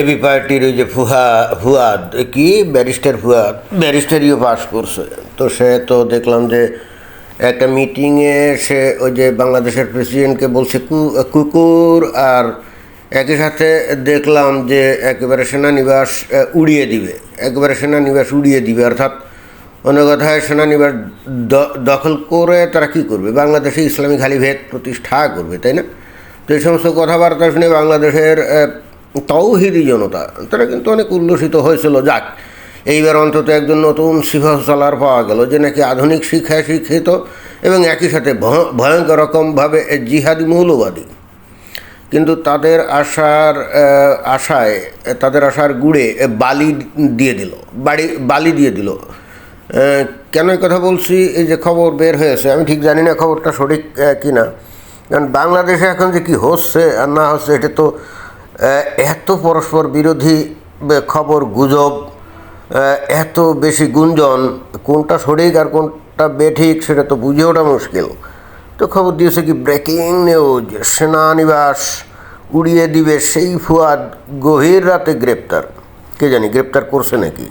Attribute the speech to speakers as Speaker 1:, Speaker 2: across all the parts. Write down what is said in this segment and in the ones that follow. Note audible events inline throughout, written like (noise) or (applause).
Speaker 1: AB পার্টির ওই যে ফুহা ফুয়াদ কি? ব্যারিস্টার ফুয়াদ ব্যারিস্টারিও পাস করছে। তো সে তো দেখলাম যে একটা মিটিংয়ে সে ওই যে বাংলাদেশের প্রেসিডেন্টকে বলছে কুকুর, আর একই সাথে দেখলাম যে একেবারে সেনানিবাস উড়িয়ে দিবে। একেবারে সেনানিবাস উড়িয়ে দিবে। অর্থাৎ অন্য কথায় সেনানিবাস দখল করে তারা কি করবে? বাংলাদেশে ইসলামী খালিভেদ প্রতিষ্ঠা করবে, তাই না? তো এই সমস্ত কথাবার্তা শুনে বাংলাদেশের তৌহিদি জনতা। তারা কিন্তু অনেক উল্লসিত হয়েছিল। যাক এইবার অন্তত একজন নতুন সিফাহ সালার পাওয়া গেল যে নাকি আধুনিক শিক্ষায় শিক্ষিত এবং একই সাথে ভয়- ভয়ঙ্কর রকমভাবে জিহাদি মৌলবাদী। কিন্তু তাদের আশার আশায় তাদের আশার গুড়ে বালি দিয়ে দিল বাড়ি বালি দিয়ে দিল। কেন কথা বলছি? এই যে খবর বের হয়েছে আমি ঠিক জানি না খবরটা সঠিক আহ, কি না কারণ বাংলাদেশে এখন যে কি হচ্ছে আর না হচ্ছে এটা তো এত পরস্পর বিরোধী খবর, গুজব এত বেশি গুঞ্জন, কোনটা সঠিক আর কোনটা বেঠিক সেটা তো বুঝে ওঠা মুশকিল। তো খবর দিয়েছে কি ব্রেকিং নিউজ সেনানিবাস উড়িয়ে দিবে সেই ফুয়াদ গভীর রাতে গ্রেপ্তার। কে জানি, গ্রেপ্তার করছে নাকি?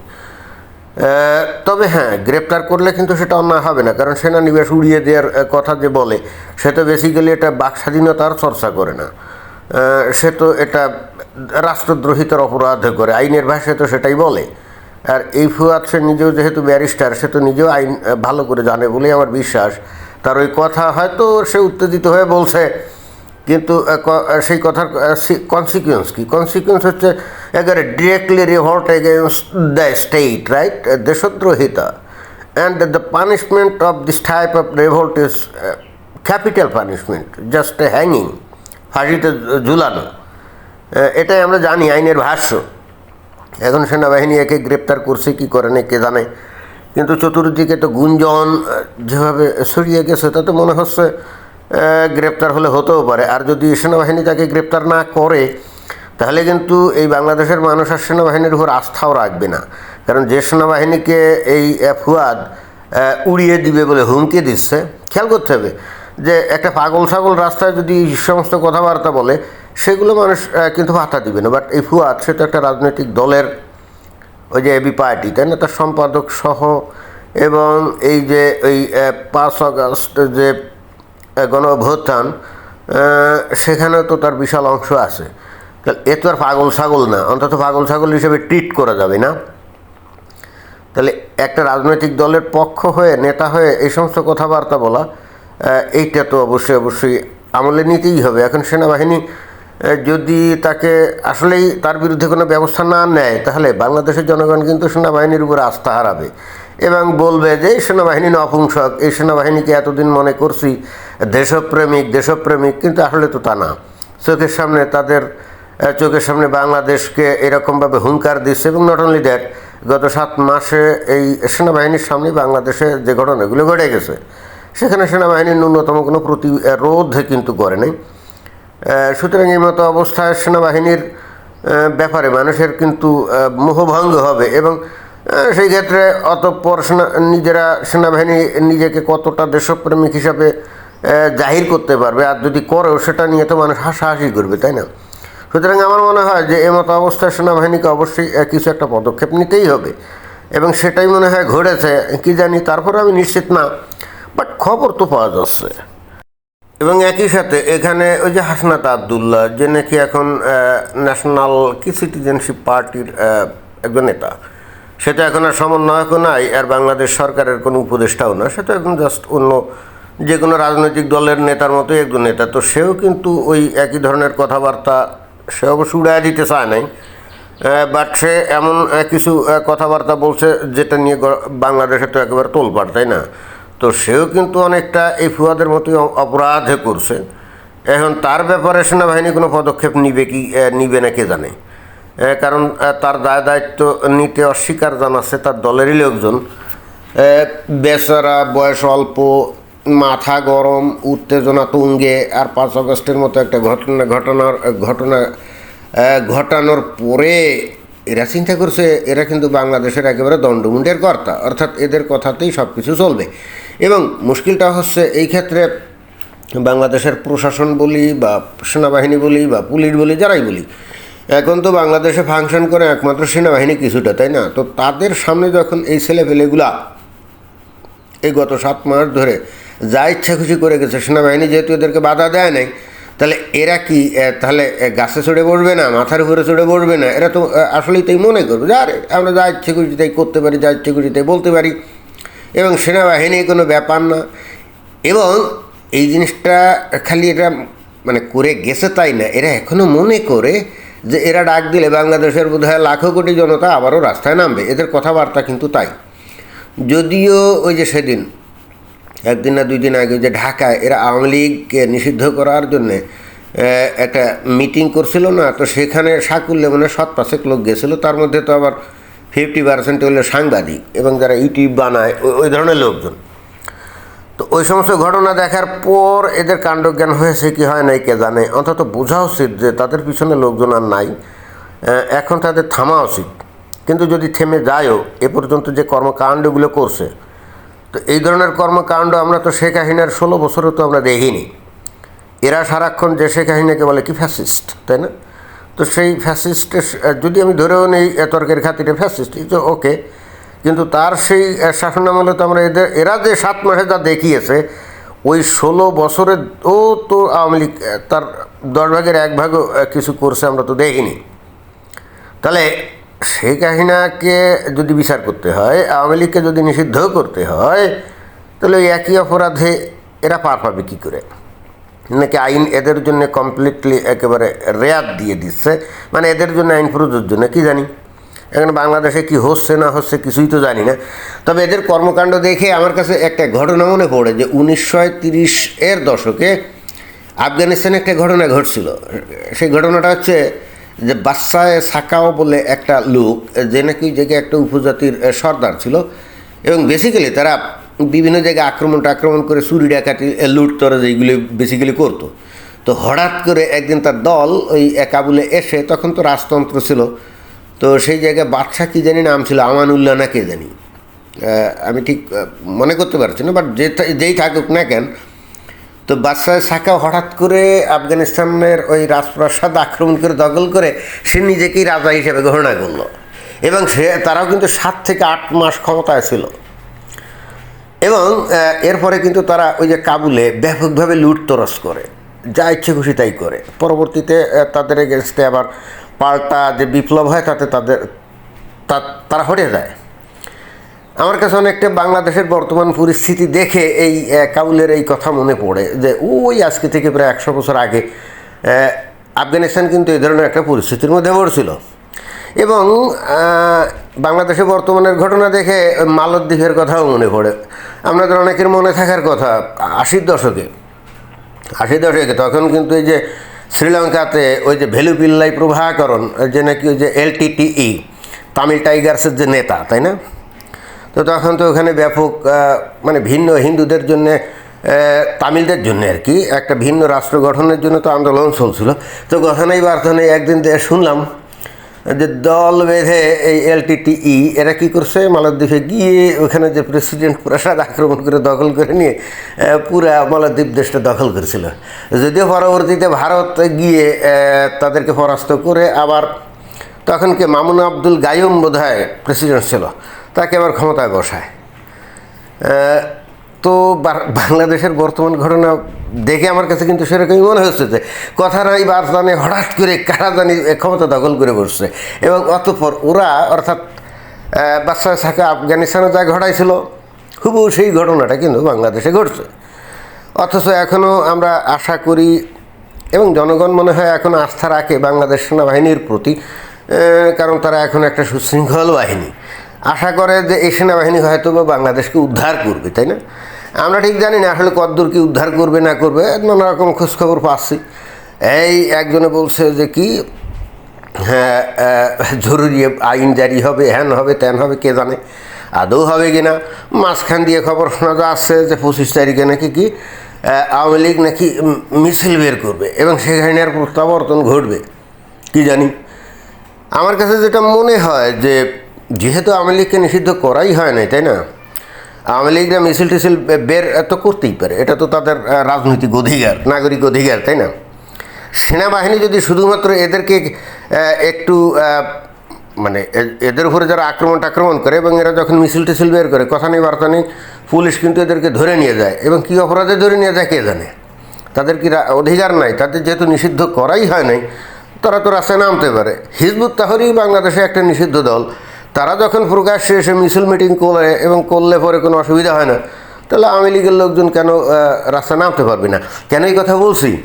Speaker 1: তবে হ্যাঁ গ্রেপ্তার করলে কিন্তু সেটা অন্যায় হবে না, কারণ সেনানিবাস উড়িয়ে দেওয়ার কথা যে বলে, সে তো বেসিক্যালি এটা বাক স্বাধীনতার চর্চা করে না। সে তো এটা রাষ্ট্রদ্রোহিতার অপরাধ করে, আইনের ভাষায় তো সেটাই বলে। আর এই ফুয়াদ সে নিজেও যেহেতু ব্যারিস্টার, সে তো নিজেও আইন ভালো করে জানে বলেই আমার বিশ্বাস। তার ওই কথা হয়তো সে উত্তেজিত হয়ে বলছে, কিন্তু সেই কথার কনসিকুয়েন্স কি? কনসিকুয়েন্স হচ্ছে একেবারে directly revolt against the state right দেশদ্রোহিতা। And the punishment of this type of revolt is capital punishment just hanging ফাঁসিতে ঝুলানো। এটাই আমরা জানি আইনের ভাষ্য। এখন সেনাবাহিনী একে গ্রেপ্তার করছে, কি করে না কে জানে। কিন্তু চতুর্দিকে তো গুঞ্জন যেভাবে ছড়িয়ে গেছে, তাতে মনে হচ্ছে গ্রেপ্তার হলে হতেও পারে। আর যদি সেনাবাহিনী তাকে গ্রেপ্তার না করে, তাহলে কিন্তু এই বাংলাদেশের মানুষ আর সেনাবাহিনীর উপর আস্থাও রাখবে না। কারণ যে সেনাবাহিনীকে এই ফুয়াদ উড়িয়ে দিবে বলে হুমকি দিচ্ছে, খেয়াল করতে হবে যে একটা পাগল ছাগল রাস্তায় যদি এই সমস্ত কথাবার্তা বলে সেগুলো মানুষ কিন্তু ভাতা দিবে না। বাট এই ফুয়াদ সে তো একটা রাজনৈতিক দলের ওই যে এবি পার্টি তাই না? তার সম্পাদক সহ এবং এই যে ওই পাঁচ আগস্ট যে আহ, গণ অভ্যুত্থান আহ, সেখানেও তো তার বিশাল অংশ আছে। তাহলে এ তো আর পাগল ছাগল না। অন্তত পাগল ছাগল হিসেবে ট্রিট করা যাবে না। তাহলে একটা রাজনৈতিক দলের পক্ষ হয়ে নেতা হয়ে এই সমস্ত কথাবার্তা বলা এইটা তো অবশ্যই অবশ্যই আমলে নিতেই হবে। এখন সেনাবাহিনী যদি তাকে আসলেই তার বিরুদ্ধে কোনো ব্যবস্থা না নেয়, তাহলে বাংলাদেশের জনগণ কিন্তু সেনাবাহিনীর উপরে আস্থা হারাবে এবং বলবে যে, এই সেনাবাহিনী নপুংসক, এই সেনাবাহিনীকে এতদিন মনে করছি দেশপ্রেমিক দেশপ্রেমিক। কিন্তু আসলে তো তা না। চোখের সামনে তাদের চোখের সামনে বাংলাদেশকে এরকমভাবে হুঙ্কার দিচ্ছে এবং নট অনলি দ্যাট গত সাত মাসে এই সেনাবাহিনীর সামনে বাংলাদেশে যে ঘটনাগুলো ঘটে গেছে সেখানে সেনাবাহিনীর ন্যূনতম কোনো প্রতিরোধ কিন্তু করে নাই। সুতরাং এই মতো অবস্থায় সেনাবাহিনীর ব্যাপারে মানুষের কিন্তু মোহভঙ্গ হবে এবং সেই ক্ষেত্রে অতঃপর সেনা, নিজেরা সেনাবাহিনী নিজেকে কতটা দেশপ্রেমিক হিসাবে জাহির করতে পারবে আর যদি করেও সেটা নিয়ে তো মানুষ হাসাহাসি করবে, তাই না? সুতরাং আমার মনে হয় যে এমতো অবস্থায় সেনাবাহিনীকে অবশ্যই কিছু একটা পদক্ষেপ নিতেই হবে এবং সেটাই মনে হয় ঘটেছে। কি জানি তারপরে আমি নিশ্চিত না। বাট খবর তো পাওয়া যাচ্ছে। এবং একই সাথে এখানে ওই যে হাসনাত আবদুল্লাহ, যে নাকি এখন ন্যাশনাল কি সিটিজেনশিপ পার্টির একজন নেতা, সেটা এখন আর সমন্বয়কও নাই, আর বাংলাদেশ সরকারের কোনো উপদেষ্টাও না, সেটা এখন জাস্ট অন্য যে কোনো রাজনৈতিক দলের নেতার মতোই একজন নেতা, তো সেও কিন্তু ওই একই ধরনের কথাবার্তা সে অবশ্য উড়ায় দিতে চায় নাই। বাট সে এমন কিছু কথাবার্তা বলছে, যেটা নিয়ে বাংলাদেশে তো একেবারে তোলপাড়, তাই না? তো সেও কিন্তু অনেকটা এই ফুয়াদের মতোই অপরাধ করছে। এখন তার ব্যাপারে সেনাবাহিনী কোনো পদক্ষেপ নিবে কি নিবে না কে জানে। কারণ তার দায় দায়িত্ব নিতে অস্বীকার জানাচ্ছে তার দলেরই লোকজন। বেচারা বয়স অল্প, মাথা গরম, উত্তেজনা তুঙ্গে, আর পাঁচ অগস্টের মতো একটা ঘটনা, ঘটনার, ঘটনা ঘটানোর পরে এরা চিন্তা করছে, এরা কিন্তু বাংলাদেশের একেবারে দণ্ডমুণ্ডের কর্তা, অর্থাৎ এদের কথাতেই সব কিছু চলবে। এবং মুশকিলটা হচ্ছে এই ক্ষেত্রে বাংলাদেশের প্রশাসন বলি বা সেনাবাহিনী বলি বা পুলিশ বলি, যারাই বলি, এখন তো বাংলাদেশে ফাংশন করে একমাত্র সেনাবাহিনী কিছুটা, তাই না? তো তাদের সামনে যখন এই ছেলেপেলেগুলা এই গত সাত মাস ধরে যা ইচ্ছা খুশি করে গেছে, সেনাবাহিনী যেহেতু এদেরকে বাধা দেয় নাই, তাহলে এরা কি তাহলে গাছে চড়ে বসবে না, মাথার উপরে চড়ে বসবে না? এরা তো আসলেই তাই মনে করবে যা আমরা যা ইচ্ছে খুশি তাই করতে পারি, যা ইচ্ছে খুশি তাই বলতে পারি। এবং সেনাবাহিনী কোনো ব্যাপার না। এবং এই জিনিসটা খালি এটা মানে করে গেছে তাই না, এরা এখনও মনে করে যে এরা ডাক দিলে বাংলাদেশের বোধহয় লাখো কোটি জনতা আবারও রাস্তায় নামবে। এদের কথাবার্তা কিন্তু তাই। যদিও ওই যে সেদিন, একদিন না দুই দিন আগে যে ঢাকায় এরা আওয়ামী লীগকে নিষিদ্ধ করার জন্যে একটা মিটিং করছিল না, তো সেখানে সাকুল্যে মানে শত পাঁচেক লোক গেছিল, তার মধ্যে তো আবার ফিফটি পার্সেন্ট হলো সাংবাদিক এবং যারা ইউটিউব বানায় ওই- ধরনের লোকজন। তো ওই সমস্ত ঘটনা দেখার পর এদের কাণ্ডজ্ঞান হয়েছে কি হয় নাই কে জানে, অন্তত বোঝা উচিত যে তাদের পিছনে লোকজন আর নাই। এখন তাদের থামা উচিত। কিন্তু যদি থেমে যায়ও, এ পর্যন্ত যে কর্মকাণ্ডগুলো করছে, তো এই ধরনের কর্মকাণ্ড আমরা তো শেখ হাসিনার ষোলো বছরে তো আমরা দেখিনি। এরা সারাক্ষণ যে শেখ হাসিনাকে বলে কি ফ্যাসিস্ট তাই না? তো সেই ফ্যাসিস্টের যদি আমি ধরেও নেই তর্কের খাতিরে ফ্যাসিস্ট তো ওকে কিন্তু তার সেই আহ, শাসনামলে তো আমরা এদের এরা যে সাত মাসে যা দেখিয়েছে ওই ষোলো বছরে ও তো আওয়ামী লীগ তার দশ ভাগের এক ভাগও কিছু করছে আমরা তো দেখিনি। তাহলে শেখ হাসিনাকে যদি বিচার করতে হয় আওয়ামী লীগকে যদি নিষিদ্ধ করতে হয় তাহলে ওই একই অপরাধে এরা পার পাবে কী করে? নাকি আইন এদের জন্য কমপ্লিটলি একেবারে রেয়াত দিয়ে দিচ্ছে? মানে এদের জন্য আইন প্রযোজ্য না, কি জানি? এখন বাংলাদেশে কি হচ্ছে না হচ্ছে কিছুই তো জানি না। তবে এদের কর্মকাণ্ড দেখে আমার কাছে একটা ঘটনা মনে পড়ে যে উনিশশো এর দশকে আফগানিস্তানে একটা ঘটনা ঘটছিল। সেই ঘটনাটা হচ্ছে যে বাচ্চায় সাকাও বলে একটা লোক, যে নাকি যে একটা উপজাতির সর্দার ছিল এবং বেসিক্যালি তারা বিভিন্ন জায়গায় আক্রমণ আক্রমণ করে চুরি ডাকাতি লুট তরা যেগুলি বেসিক্যালি করতো। তো হঠাৎ করে একদিন তার দল ওই আহ, কাবুলে এসে তখন তো রাজতন্ত্র ছিল তো সেই জায়গায় বাদশা কী জানি নাম ছিল আমানুল্লাহ না কে জানি। আমি ঠিক মনে করতে পারছি না বাট যে যেই থাকুক না কেন তো বাদশাহ সাকা হঠাৎ করে আফগানিস্তানের ওই রাজপ্রাসাদ আক্রমণ করে দখল করে সে নিজেকেই রাজা হিসেবে ঘোষণা করল। এবং সে তারাও কিন্তু সাত থেকে আট মাস ক্ষমতায় ছিল। এবং এরপরে কিন্তু তারা ওই যে কাবুলে ব্যাপকভাবে লুটতরস করে। যা ইচ্ছে খুশি তাই করে। পরবর্তীতে তাদের এগেনস্টে আবার পাল্টা যে বিপ্লব হয় তাতে তাদের তারা হটে যায় আমার কাছে অনেকটা বাংলাদেশের বর্তমান পরিস্থিতি দেখে এই আহ, কাউলের এই কথা মনে পড়ে যে ওই আজকে থেকে প্রায় একশো বছর আগে আফগানিস্তান কিন্তু এই ধরনের একটা পরিস্থিতির মধ্যে পড়ছিল। এবং বাংলাদেশে বর্তমানের ঘটনা দেখে মালদ্বীপের কথাও মনে পড়ে। আপনাদের অনেকের মনে থাকার কথা, আশির দশকে। আশি দশকে তখন কিন্তু এই যে শ্রীলঙ্কাতে ওই যে ভ্যালু পিল্লাই প্রভাকরণ, যে নাকি ওই যে এলটিটিই তামিল টাইগার্সের যে নেতা, তাই না? তো তখন তো ওখানে ব্যাপক মানে ভিন্ন হিন্দুদের জন্য তামিলদের জন্য আর কি, একটা ভিন্ন রাষ্ট্র গঠনের জন্য তো আন্দোলন চলছিল। তো গঠনেই বার্থনে একদিন দিয়ে শুনলাম যে দল বেঁধে এই এলটিটিই এরা কি করছে? মালদ্বীপে গিয়ে ওখানে যে প্রেসিডেন্ট প্রাসাদ আক্রমণ করে দখল করে নিয়ে পুরা মালদ্বীপ দেশটা দখল করেছিল। যদিও পরবর্তীতে ভারত গিয়ে তাদেরকে পরাস্ত করে আবার তখন কে মামুন আব্দুল গায়ুম বোধ প্রেসিডেন্ট ছিল, তাকে আবার ক্ষমতায় বসায়। তো বাংলাদেশের বর্তমান ঘটনা দেখে আমার কাছে কিন্তু সেরকমই মনে হচ্ছে যে কথা নাই বার জানে হঠাৎ করে কারা জানি ক্ষমতা দখল করে বসছে। এবং অতঃপর ওরা, অর্থাৎ বাদশাহ শাখা আফগানিস্তানে যা ঘটাইছিল হুবু সেই ঘটনাটা কিন্তু বাংলাদেশে ঘটছে। অথচ এখনও আমরা আশা করি এবং জনগণ মনে হয় এখন আস্থা রাখে বাংলাদেশ সেনাবাহিনীর প্রতি কারণ তারা এখন একটা সুশৃঙ্খল বাহিনী। আশা করে যে এই সেনাবাহিনী হয়তো বাংলাদেশকে উদ্ধার করবে, তাই না? আমরা ঠিক জানি না আসলে কদ্দূর কি উদ্ধার করবে, না করবে, নানা রকম খোঁজখবর পাচ্ছি। এই একজনে বলছে যে কি হ্যাঁ জরুরি আইন জারি হবে, হ্যান হবে, ত্যান হবে, কে জানে, আদৌ হবে কি না। মাঝখান দিয়ে খবর শোনা যাচ্ছে যে পঁচিশ তারিখে নাকি কি আওয়ামী লীগ নাকি মিছিল বের করবে এবং সেখানে আর প্রত্যাবর্তন ঘটবে, কি জানি। আমার কাছে যেটা মনে হয় যে, যেহেতু আওয়ামী লীগকে নিষিদ্ধ করাই হয় নাই, তাই না? আওয়ামী লীগরা মিছিল টিছিল বের তো করতেই পারে। এটা তো তাদের রাজনৈতিক অধিকার, নাগরিক অধিকার, তাই না? সেনাবাহিনী যদি শুধুমাত্র এদেরকে একটু মানে এদের উপরে যারা আক্রমণ আক্রমণ করে এবং এরা যখন মিছিল টিছিল বের করে, কথা নেই, বার্তা নেই, পুলিশ কিন্তু এদেরকে ধরে নিয়ে যায়। এবং কী অপরাধে ধরে নিয়ে যায় কে জানে? তাদের কি অধিকার নাই? তাদের যেহেতু নিষিদ্ধ করাই হয় নাই, তারা তো রাস্তায় নামতে পারে। হিজবুত তাহরিক বাংলাদেশে একটা নিষিদ্ধ দল। তারা যখন প্রকাশ্যে এসে মিছিল মিটিং করে এবং করলে পরে কোনো অসুবিধা হয় না তাহলে আওয়ামী লীগের লোকজন কেন আহ, রাস্তায় নামতে পারবে না? কেন এই কথা বলছি?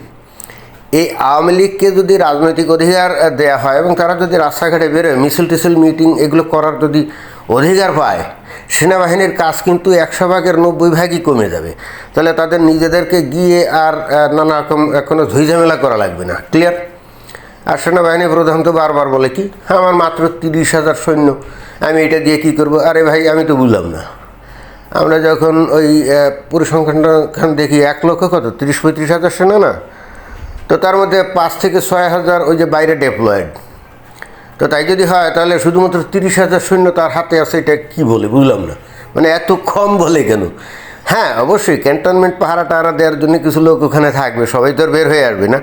Speaker 1: এই আওয়ামী লীগকে যদি রাজনৈতিক অধিকার দেয়া হয় এবং তারা যদি রাস্তাঘাটে বেরোয় মিছিল টিছিল মিটিং এগুলো করার যদি অধিকার পায় সেনাবাহিনীর কাজ কিন্তু একশো ভাগের নব্বই ভাগই কমে যাবে। তাহলে তাদের নিজেদেরকে গিয়ে আর নানা রকম কোনো ঝুঁঝামেলা করা লাগবে না। ক্লিয়ার আর সেনাবাহিনী প্রধান তো বারবার বলে কি আমার মাত্র তিরিশ হাজার সৈন্য আমি এটা দিয়ে কি করব? আরে ভাই আমি তো বুঝলাম না। আমরা যখন ওই আহ, পরিসংখ্যান দেখি এক লক্ষ কত? তিরিশ পঁয়ত্রিশ হাজার সেনা না? তো তার মধ্যে পাঁচ থেকে ছয় হাজার ওই যে বাইরে ডেপ্লয়েড তো তাই যদি হয় তাহলে শুধুমাত্র তিরিশ হাজার সৈন্য তার হাতে আছে এটা কী বলে? বুঝলাম না। মানে এত কম বলে কেন? হ্যাঁ অবশ্যই ক্যান্টনমেন্ট পাহারা টাহারা দেওয়ার জন্য কিছু লোক ওখানে থাকবে সবাই তো বের হয়ে আসবে না।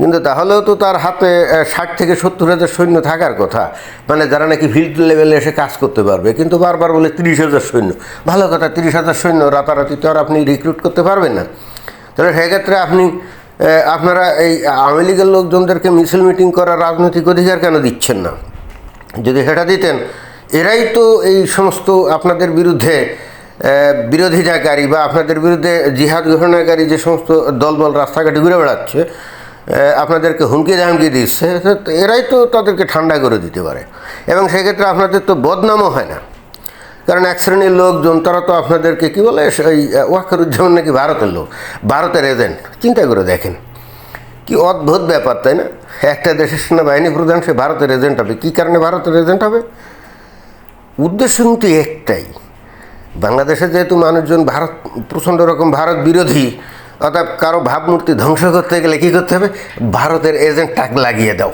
Speaker 1: কিন্তু তাহলেও তো তার হাতে ষাট থেকে সত্তর হাজার সৈন্য থাকার কথা। মানে যারা নাকি ফিল্ড লেভেলে এসে কাজ করতে পারবে, কিন্তু বারবার বলে তিরিশ হাজার সৈন্য। ভালো কথা, তিরিশ হাজার সৈন্য, রাতারাতি তো আর আপনি রিক্রুট করতে পারবেন না। তাহলে সেক্ষেত্রে আপনি আপনারা এই আওয়ামী লীগের লোকজনদেরকে মিছিল মিটিং করার রাজনৈতিক অধিকার কেন দিচ্ছেন না? যদি সেটা দিতেন, এরাই তো এই সমস্ত আপনাদের বিরুদ্ধে বিরোধিতাকারী বা আপনাদের বিরুদ্ধে জিহাদ ঘোষণাকারী যে সমস্ত দলবল রাস্তাঘাটে ঘুরে বেড়াচ্ছে আপনাদেরকে হুমকি ধামকি দিচ্ছে। এরাই তো তাদেরকে ঠান্ডা করে দিতে পারে। এবং সেক্ষেত্রে আপনাদের তো বদনামও হয় না। কারণ এক শ্রেণির লোকজন, তারা তো আপনাদেরকে কী বলে ওই ওয়াকারুজ্জামান নাকি ভারতের লোক, ভারতের এজেন্ট। চিন্তা করে দেখেন। কি অদ্ভুত ব্যাপার, তাই না? একটা দেশের সেনাবাহিনী প্রধান, সে ভারতের এজেন্ট হবে। কী কারণে ভারতের এজেন্ট হবে? উদ্দেশ্য কিন্তু একটাই। বাংলাদেশে যেহেতু মানুষজন ভারত, প্রচণ্ড রকম ভারত বিরোধী অর্থাৎ কারও ভাবমূর্তি ধ্বংস করতে গেলে কী করতে হবে? ভারতের এজেন্ট টাক লাগিয়ে দাও।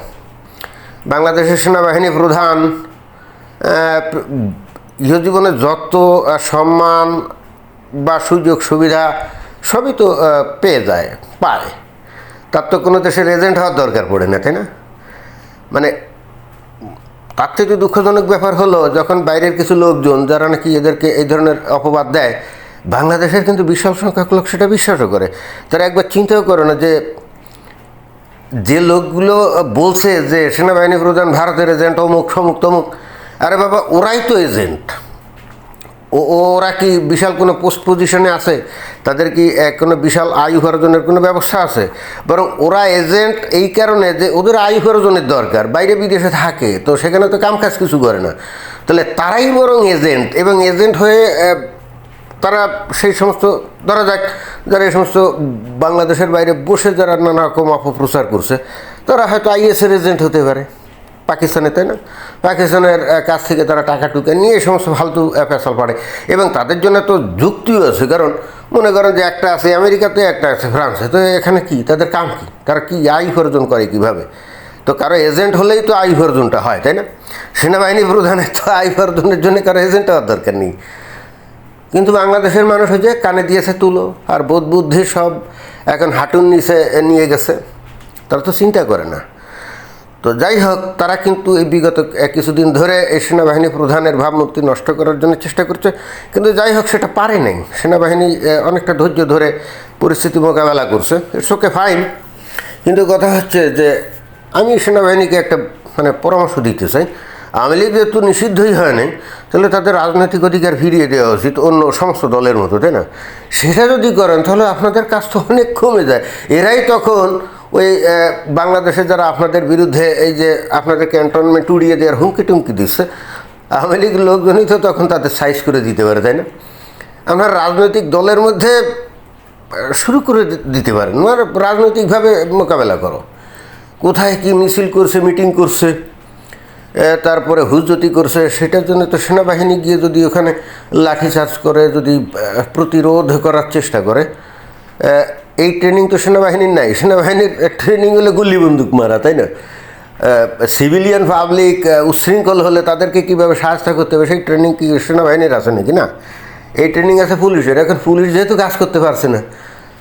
Speaker 1: বাংলাদেশের সেনাবাহিনী প্রধান জীবনে যত সম্মান বা সুযোগ সুবিধা সবই তো পেয়ে যায়, পায়। তার তো কোনো দেশের এজেন্ট হওয়ার দরকার পড়ে না, তাই না? মানে তার থেকে দুঃখজনক ব্যাপার হলো, যখন বাইরের কিছু লোকজন, যারা নাকি এদেরকে এই ধরনের অপবাদ দেয় বাংলাদেশের কিন্তু বিশাল সংখ্যক লোক সেটা বিশ্বাসও করে। তারা একবার চিন্তাও করে না যে যে লোকগুলো বলছে যে সেনাবাহিনী প্রধান ভারতের এজেন্ট অমুক, সমুক, তমুক, আরে বাবা, ওরাই তো এজেন্ট ও ওরা কি বিশাল কোনো পোস্ট পজিশনে আছে? তাদের কি কোনো বিশাল আয় উপার্জনের কোনো ব্যবস্থা আছে? বরং ওরা এজেন্ট এই কারণে যে, ওদের আয় উপার্জনের দরকার, বাইরে বিদেশে থাকে, তো সেখানে তো কামকাজ কিছু করে না। তাহলে তারাই বরং এজেন্ট এবং এজেন্ট হয়ে তারা সেই সমস্ত, ধরা যাক যারা এই সমস্ত বাংলাদেশের বাইরে বসে যারা নানা রকম অপপ্রচার করছে, তারা হয়তো আইএসের এজেন্ট হতে পারে পাকিস্তানে তাই না? পাকিস্তানের কাছ থেকে তারা টাকা টুকে নিয়ে এই সমস্ত ফালতু পেশাল পাড়ে। এবং তাদের জন্য তো যুক্তিও আছে, কারণ মনে করেন যে একটা আছে আমেরিকাতে, একটা আছে ফ্রান্সে। তো এখানে কি? তাদের কাম কি? তারা কি আয় উপার্জন করে কীভাবে? তো কারও এজেন্ট হলেই তো আয় উপার্জনটা হয়, তাই না? সেনাবাহিনী প্রধানের তো আয় উপার্জনের জন্য কারও এজেন্ট হওয়ার দরকার নেই। কিন্তু বাংলাদেশের মানুষ হচ্ছে কানে দিয়েছে তুলো, আর বোধ বুদ্ধি সব এখন হাঁটুর নিচে নিয়ে গেছে। তারা তো চিন্তা করে না। তো যাই হোক, তারা কিন্তু এই বিগত কিছুদিন ধরে এই সেনাবাহিনী প্রধানের ভাবমূর্তি নষ্ট করার জন্য চেষ্টা করছে। কিন্তু যাই হোক, সেটা পারে নাই। সেনাবাহিনী অনেকটা ধৈর্য ধরে পরিস্থিতি মোকাবেলা করছে। ইটস ওকে ফাইন কিন্তু কথা হচ্ছে যে, আমি সেনাবাহিনীকে একটা মানে পরামর্শ দিতে চাই। আওয়ামী লীগ যেহেতু নিষিদ্ধই হয় নাই তাহলে তাদের রাজনৈতিক অধিকার ফিরিয়ে দেওয়া উচিত অন্য সমস্ত দলের মতো, তাই না? সেটা যদি করেন, তাহলে আপনাদের কাজ তো অনেক কমে যায়। এরাই তখন ওই বাংলাদেশে যারা আপনাদের বিরুদ্ধে এই যে আপনাদের ক্যান্টনমেন্ট উড়িয়ে দেওয়ার হুমকি টুমকি দিচ্ছে, আওয়ামী লীগ লোকজনই তো তখন তাদের সাইজ করে দিতে পারে, তাই না? আমরা রাজনৈতিক দলের মধ্যে শুরু করে দিতে পারেন। আর রাজনৈতিকভাবে মোকাবেলা করো। কোথায় কি মিছিল করছে মিটিং করছে তারপরে হুজতি করছে, সেটার জন্য তো সেনাবাহিনী গিয়ে যদি ওখানে লাঠিচার্জ করে, যদি প্রতিরোধ করার চেষ্টা করে এই ট্রেনিং তো সেনাবাহিনীর নাই। সেনাবাহিনীর ট্রেনিং হলে গুলি বন্দুক মারা, তাই না? সিভিলিয়ান পাবলিক উচ্ছৃঙ্খল হলে তাদেরকে কীভাবে সাহায্য করতে হবে, সেই ট্রেনিং কি সেনাবাহিনীর আছে নাকি? না, এই ট্রেনিং আছে পুলিশের। এখন পুলিশ যেহেতু কাজ করতে পারছে না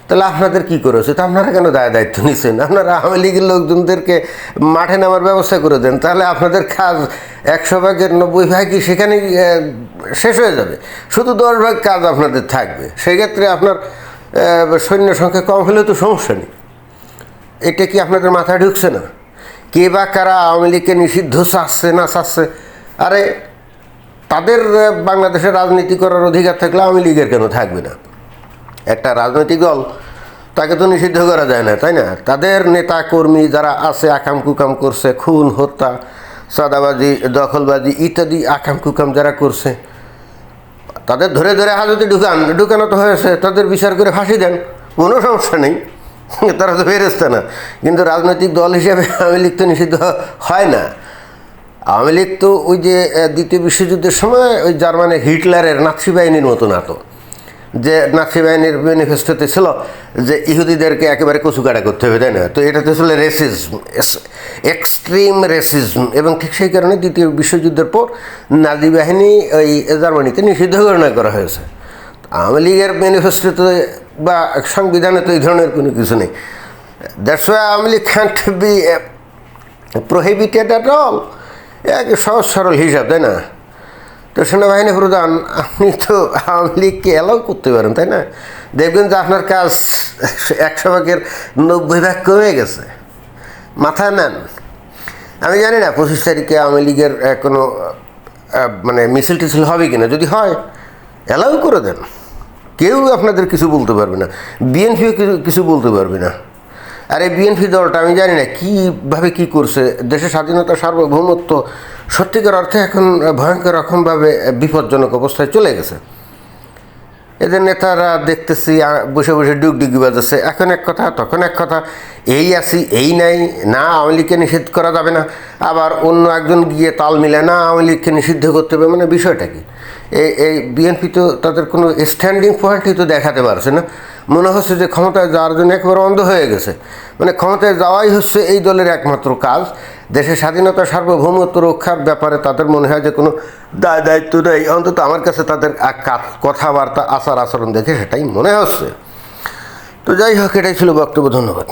Speaker 1: তাহলে আপনাদের কি করেছে তা আপনারা কেন দায় দায়িত্ব নিচ্ছেন আপনারা আওয়ামী লীগের লোকজনদেরকে মাঠে নামার ব্যবস্থা করে দেন তাহলে আপনাদের কাজ একশো ভাগের নব্বই ভাগই সেখানেই আহ, শেষ হয়ে যাবে? শুধু দশ ভাগ কাজ আপনাদের থাকবে। সেক্ষেত্রে আপনার সৈন্য সংখ্যা কম হলেও তো সমস্যা নেই। এটা কি আপনাদের মাথায় ঢুকছে না? কে বা কারা আওয়ামী লীগকে নিষিদ্ধ চাচ্ছে না চাচ্ছে? আরে তাদের আহ, বাংলাদেশে রাজনীতি করার অধিকার থাকলে আওয়ামী লীগের কেন থাকবে না? একটা রাজনৈতিক দল, তাকে তো নিষিদ্ধ করা যায় না, তাই না? তাদের নেতা কর্মী যারা আছে, আকাম কুকাম করছে, খুন, হত্যা সাদাবাজি দখলবাজি ইত্যাদি আকাম কুকাম যারা করছে, তাদের ধরে ধরে হাজতে ঢুকান, ঢুকানো তো হয়েছে, তাদের বিচার করে ফাঁসি দেন, কোনো সমস্যা নেই, (laughs) তারা তো ফেরেস্তা না। কিন্তু রাজনৈতিক দল হিসেবে (laughs) আওয়ামী লীগ তো নিষিদ্ধ হয় না। আওয়ামী লীগ তো ওই যে দ্বিতীয় বিশ্বযুদ্ধের সময় ওই জার্মানির হিটলারের নাৎসি বাহিনীর মতো না তো যে নাৎসি বাহিনীর ম্যানিফেস্টোতে ছিল যে ইহুদিদেরকে একেবারে কচুকাটা করতে হবে, তাই না? তো এটা তো ছিল রেসিজম এক্সট্রিম রেসিজম এবং ঠিক সেই কারণে দ্বিতীয় বিশ্বযুদ্ধের পর নাজি বাহিনী ওই জার্মানিতে নিষিদ্ধ ঘোষণা করা হয়েছে। আওয়ামী লীগের ম্যানিফেস্টোতে বা সংবিধানে তো এই ধরনের কোনো কিছু নেই। That's why Awami League can't be prohibited at all এক সহজ সরল হিসাব, তাই না? তো সেনাবাহিনী প্রধান আপনি তো আওয়ামী লীগকে অ্যালাউ করতে পারেন, তাই না? দেখবেন যে আপনার কাজ একশো ভাগের নব্বই ভাগ কমে গেছে। মাথায় নেন। আমি জানি না পঁচিশ তারিখে আওয়ামী লীগের কোনো মানে মিছিল টিছিল হবে কিনা। যদি হয় অ্যালাউ করে দেন। কেউ আপনাদের কিছু বলতে পারবে না। বিএনপিও কিছু বলতে পারবে না। আর এই বিএনপি দলটা, আমি জানি না, কীভাবে কী করছে? দেশের স্বাধীনতা, সার্বভৌমত্ব সত্যিকার অর্থে এখন ভয়ঙ্কর রকমভাবে বিপজ্জনক অবস্থায় চলে গেছে। এদের নেতারা দেখতেছি বসে বসে ডুগডুগি বাজাচ্ছে। এখন এক কথা, তখন এক কথা, এই আসি এই নাই, না আওয়ামী লীগকে নিষিদ্ধ করা যাবে না। আবার অন্য একজন গিয়ে তাল মিলে না আওয়ামী লীগকে নিষিদ্ধ করতে হবে মানে বিষয়টা কি? এই এই বিএনপি তো তাদের কোনো স্ট্যান্ডিং পয়েন্টই তো দেখাতে পারছে না। মনে হচ্ছে যে ক্ষমতায় যাওয়ার জন্য একেবারে অন্ধ হয়ে গেছে। মানে ক্ষমতায় যাওয়াই হচ্ছে এই দলের একমাত্র কাজ। দেশের স্বাধীনতা, সার্বভৌমত্ব রক্ষার ব্যাপারে তাদের মনে হয় যে কোনো দায় দায়িত্ব নেই। অন্তত আমার কাছে তাদের কথাবার্তা, আচার আচরণ দেখে সেটাই মনে হচ্ছে। তো যাই হোক, এটাই ছিল বক্তব্য। ধন্যবাদ।